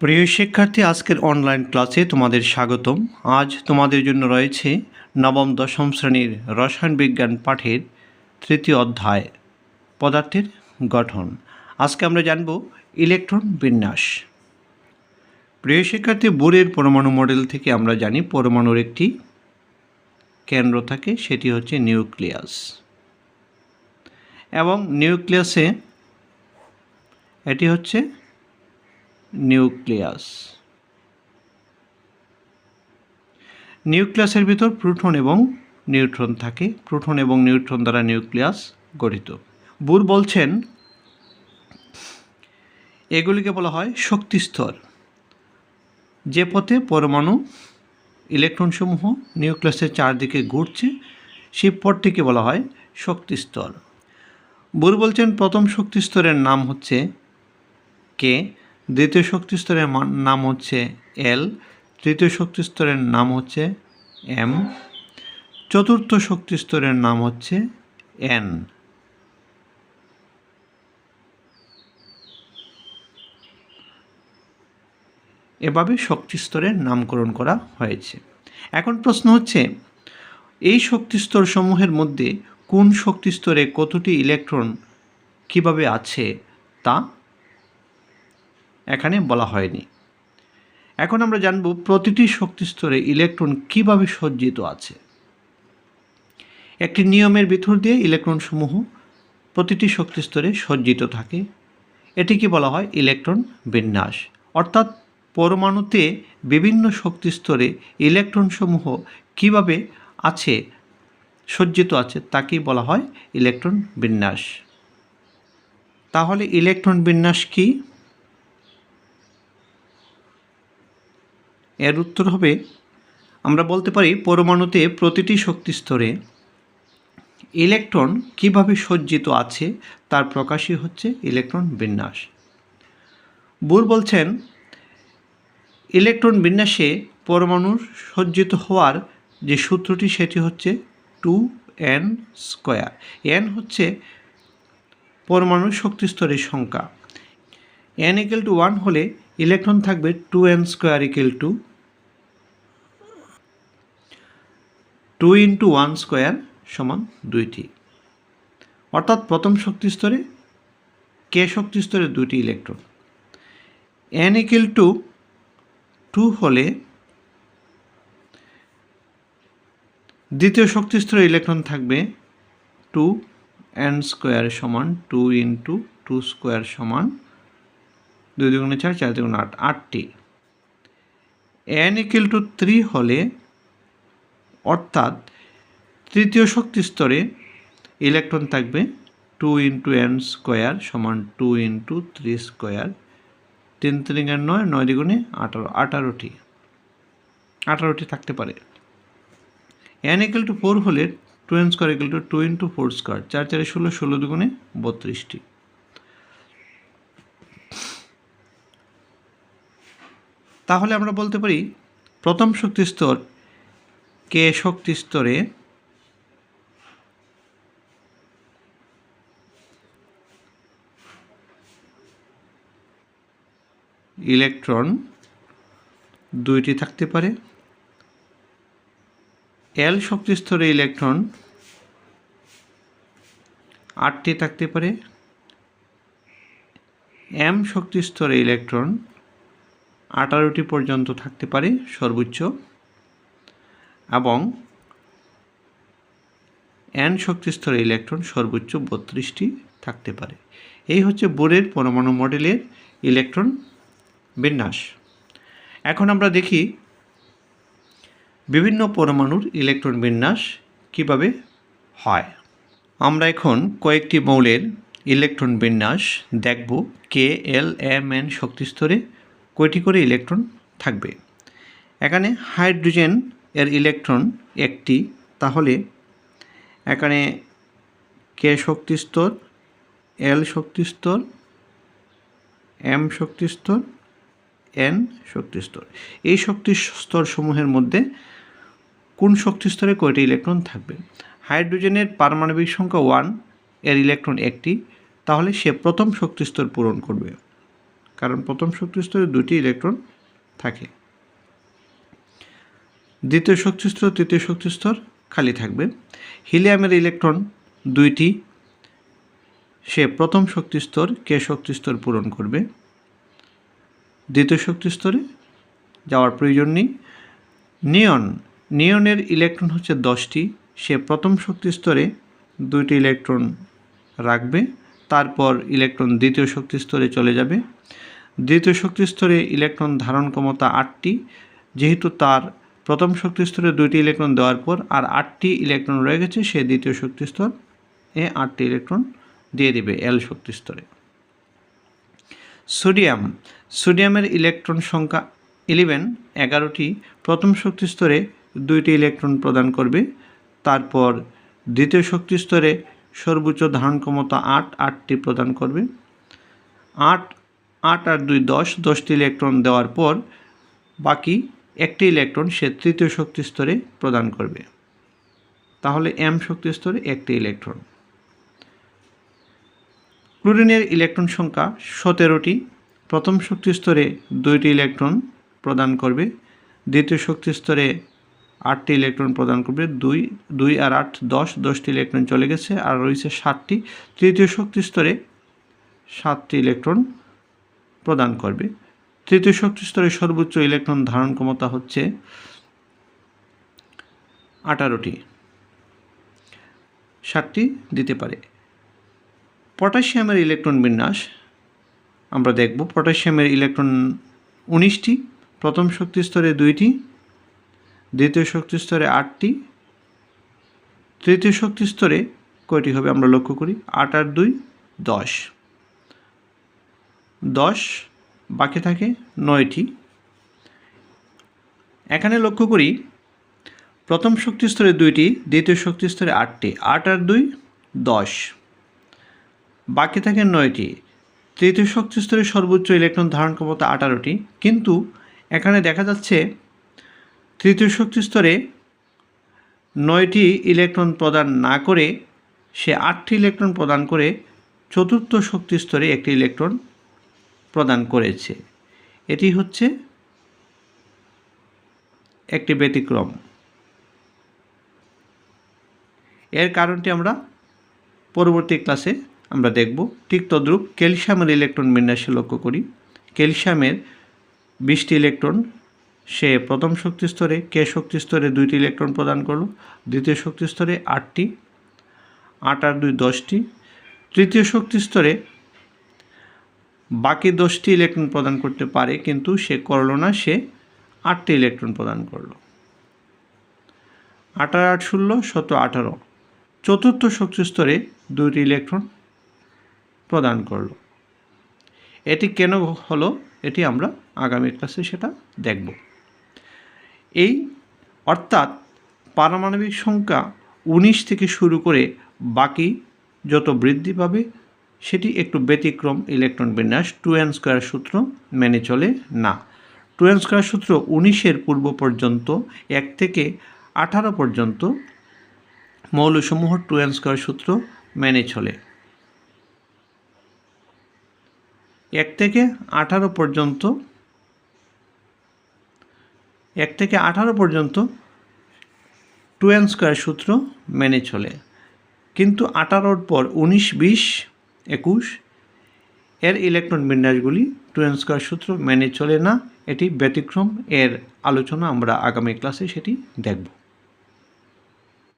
প্রিয় শিক্ষার্থী, আজকের অনলাইন ক্লাসে তোমাদের স্বাগতম। আজ তোমাদের জন্য রয়েছে নবম, দশম শ্রেণির রসায়ন বিজ্ঞান পাঠের তৃতীয় অধ্যায়, পদার্থের গঠন। আজকে আমরা জানব ইলেকট্রন বিন্যাস। প্রিয় শিক্ষার্থী, বোরের পরমাণু মডেল থেকে আমরা জানি পরমাণুর একটি কেন্দ্র থাকে, সেটি হচ্ছে নিউক্লিয়াস। এবং নিউক্লিয়াসে এটি হচ্ছে নিউক্লিয়াস। নিউক্লিয়াসের ভিতর প্রোটন এবং নিউট্রন থাকে। প্রোটন এবং নিউট্রন দ্বারা নিউক্লিয়াস গঠিত। বুর বলছেন, এগুলিকে বলা হয় শক্তিস্তর যে পথে পরমাণু ইলেকট্রনসমূহ নিউক্লিয়াসের চারদিকে ঘুরছে, সেই পথটিকে বলা হয় শক্তিস্তর বুর বলছেন, প্রথম শক্তিস্তরের নাম হচ্ছে কে? দ্বিতীয় শক্তি স্তরের নাম হচ্ছে এল তৃতীয় শক্তি স্তরের নাম হচ্ছে এম চতুর্থ শক্তি স্তরের নাম হচ্ছে এন এভাবে শক্তি স্তরের নামকরণ করা হয়েছে। এখন প্রশ্ন হচ্ছে, এই শক্তি স্তরসমূহের মধ্যে কোন শক্তি স্তরে কতটি ইলেকট্রন কীভাবে আছে তা এখানে বলা হয়নি। এখন আমরা জানব প্রতিটি শক্তিস্তরে ইলেকট্রন কীভাবে সজ্জিত আছে। একটি নিয়মের ভিতর দিয়ে ইলেকট্রনসমূহ প্রতিটি শক্তিস্তরে সজ্জিত থাকে। এটিকে বলা হয় ইলেকট্রন বিন্যাস। অর্থাৎ পরমাণুতে বিভিন্ন শক্তিস্তরে ইলেকট্রনসমূহ কীভাবে আছে, সজ্জিত আছে, তাকেই বলা হয় ইলেকট্রন বিন্যাস। তাহলে ইলেকট্রন বিন্যাস কী? এর উত্তর হবে, আমরা বলতে পারি পরমাণুতে প্রতিটি শক্তি স্তরে ইলেকট্রন কীভাবে সজ্জিত আছে তার প্রকাশই হচ্ছে ইলেকট্রন বিন্যাস। বুর বলছেন, ইলেকট্রন বিন্যাসে পরমাণুর সজ্জিত হওয়ার যে সূত্রটি সেটি হচ্ছে টু এন স্কোয়ার। এন হচ্ছে পরমাণুর শক্তিস্তরের সংখ্যা। এন ইকেল টু ওয়ান হলে ইলেকট্রন থাকবে two N square equal to two into one square সমান দুইটি। অর্থাৎ প্রথম শক্তি স্তরে কে শক্তি স্তরে দুইটি electron N equal to two হলে দ্বিতীয় শক্তি স্তরে ইলেকট্রন থাকবে টু এন স্কোয়ার সমান টু ইন্টু টু স্কোয়ার সমান দুই দুগুণে চার চার দুগুণে আট, আটটি। এন ইকুয়াল টু থ্রি হলে অর্থাৎ তৃতীয় শক্তি স্তরে ইলেকট্রন থাকবে টু ইন্টু এন স্কোয়ার সমান টু ইন্টু থ্রি স্কোয়ার। তিন তিরিঙের নয় নয় দ্বিগুণে আঠারো, আঠারোটি। আঠারোটি থাকতে পারে। এন ইকুয়াল টু ফোর হলে two n square equal to two into four square চার চারে ষোলো ষোলো দুগুণে বত্রিশটি। তাহলে আমরা বলতে পারি প্রথম শক্তি স্তর কে শক্তি স্তরে? ইলেকট্রন দুইটি থাকতে পারে। এল শক্তি স্তরে ইলেকট্রন আটটি থাকতে পারে। এম শক্তি স্তরে ইলেকট্রন আঠারোটি পর্যন্ত থাকতে পারে সর্বোচ্চ। এবং এন শক্তিস্তরে ইলেকট্রন সর্বোচ্চ বত্রিশটি থাকতে পারে। এই হচ্ছে বোরের পরমাণু মডেলের ইলেকট্রন বিন্যাস। এখন আমরা দেখি বিভিন্ন পরমাণুর ইলেকট্রন বিন্যাস কীভাবে হয়। আমরা এখন কয়েকটি মৌলের ইলেকট্রন বিন্যাস দেখব। কে এল এম এন শক্তিস্তরে কয়টি করে ইলেকট্রন থাকবে? এখানে হাইড্রোজেন এর ইলেকট্রন একটি, তাহলে এখানে কে শক্তিস্তর এল শক্তিস্তর এম শক্তিস্তর এন শক্তিস্তর এই শক্তি স্তরসমূহের মধ্যে কোন শক্তিস্তরে কয়টি ইলেকট্রন থাকবে? হাইড্রোজেনের পারমাণবিক সংখ্যা ওয়ানের ইলেকট্রন একটি, তাহলে সে প্রথম শক্তিস্তর পূরণ করবে। কারণ প্রথম শক্তি স্তরে দুটি ইলেকট্রন থাকে। দ্বিতীয় শক্তিস্তর, তৃতীয় শক্তিস্তর খালি থাকবে। হিলিয়ামের ইলেকট্রন দুইটি। সে প্রথম শক্তি স্তর কে শক্তি স্তর পূরণ করবে? দ্বিতীয় শক্তিস্তরে যাওয়ার প্রয়োজন নেই। নিয়ন, নিয়নের ইলেকট্রন হচ্ছে দশটি। সে প্রথম শক্তিস্তরে দুইটি ইলেকট্রন রাখবে, তারপর ইলেকট্রন দ্বিতীয় শক্তিস্তরে চলে যাবে। দ্বিতীয় শক্তিস্তরে ইলেকট্রন ধারণ ক্ষমতা আটটি। যেহেতু তার প্রথম শক্তি স্তরে দুইটি ইলেকট্রন দেওয়ার পর আর আটটি ইলেকট্রন রয়ে গেছে, সে দ্বিতীয় শক্তি স্তর এ আটটি ইলেকট্রন দিয়ে দিবে এল শক্তি স্তরে সোডিয়াম, সোডিয়ামের ইলেকট্রন সংখ্যা ইলেভেন এগারোটি, প্রথম শক্তি স্তরে দুইটি ইলেকট্রন প্রদান করবে, তারপর দ্বিতীয় শক্তি স্তরে সর্বোচ্চ ধারণ ক্ষমতা আট, আটটি প্রদান করবে। আট আট আর দুই দশ, দশটি ইলেকট্রন দেওয়ার পর বাকি একটি ইলেকট্রন সে তৃতীয় শক্তি স্তরে প্রদান করবে। তাহলে এম শক্তি স্তরে একটি ইলেকট্রন। ক্লোরিনের ইলেকট্রন সংখ্যা সতেরোটি। প্রথম শক্তি স্তরে দুইটি ইলেকট্রন প্রদান করবে। দ্বিতীয় শক্তি স্তরে আটটি ইলেকট্রন প্রদান করবে। দুই দুই আর আট, দশ, দশটি ইলেকট্রন চলে গেছে আর রয়েছে ষাটটি। তৃতীয় শক্তি স্তরে সাতটি ইলেকট্রন প্রদান করবে। তৃতীয় শক্তি স্তরে সর্বোচ্চ ইলেকট্রন ধারণ ক্ষমতা হচ্ছে আঠারোটি। সাতটি দিতে পারে। পটাশিয়ামের ইলেকট্রন বিন্যাস, আমরা দেখব পটাশিয়ামের ইলেকট্রন উনিশটি, প্রথম শক্তি স্তরে দুইটি, দ্বিতীয় শক্তি স্তরে আটটি, তৃতীয় শক্তি স্তরে কয়টি হবে আমরা লক্ষ্য করি? আট আর দুই, দশ। দশ বাকি থাকে নয়টি। এখানে লক্ষ্য করি, প্রথম শক্তি স্তরে দুইটি, দ্বিতীয় শক্তি স্তরে আটটি, আট আর দুই, দশ। বাকি থাকে নয়টি, তৃতীয় শক্তি স্তরে সর্বোচ্চ ইলেকট্রন ধারণ ক্ষমতা আঠারোটি, কিন্তু এখানে দেখা যাচ্ছে, তৃতীয় শক্তি স্তরে নয়টি ইলেকট্রন প্রদান না করে সে আটটি ইলেকট্রন প্রদান করে চতুর্থ শক্তি স্তরে একটি ইলেকট্রন করেছে। এটি হচ্ছে একটি ব্যতিক্রম। এর কারণটি আমরা পরবর্তী ক্লাসে আমরা দেখব। ঠিক তদ্রূপ ক্যালসিয়ামের ইলেকট্রন বিন্যাসে লক্ষ্য করি। ক্যালসিয়ামের বিশটি ইলেকট্রন, সে প্রথম শক্তি স্তরে, কে শক্তি স্তরে দুইটি ইলেকট্রন প্রদান করল, দ্বিতীয় শক্তি স্তরে আটটি, আট আর দুই দশটি, তৃতীয় শক্তি স্তরে বাকি দশটি ইলেকট্রন প্রদান করতে পারে, কিন্তু সে করল না, সে আটটি ইলেকট্রন প্রদান করল। আঠারো আট ষোলো শত আঠারো। চতুর্থ শক্তি স্তরে দুইটি ইলেকট্রন প্রদান করল। এটি কেন হলো, এটি আমরা আগামী ক্লাসে সেটা দেখব। এই, অর্থাৎ পারমাণবিক সংখ্যা উনিশ থেকে শুরু করে বাকি যত বৃদ্ধি পাবে একটু ব্যতিক্রম ইলেকট্রন বিন্যাস টু এন স্কোয়ার সূত্র মেনে চলে না। টু এন স্কোয়ার সূত্র উনিশের পূর্ব পর্যন্ত, এক থেকে আঠারো পর্যন্ত মৌলসমূহ টু এন স্কোয়ার সূত্র মেনে চলে। এক থেকে আঠারো পর্যন্ত, এক থেকে আঠারো পর্যন্ত টু এন স্কোয়ার সূত্র মেনে চলে। কিন্তু আঠারোর পর উনিশ, বিশ একুশ। এর ইলেকট্রন বিন্যাসগুলি টুয়েন্সকার সূত্র মেনে চলে না, এটি ব্যতিক্রম। এর আলোচনা আমরা আগামী ক্লাসে সেটি দেখব।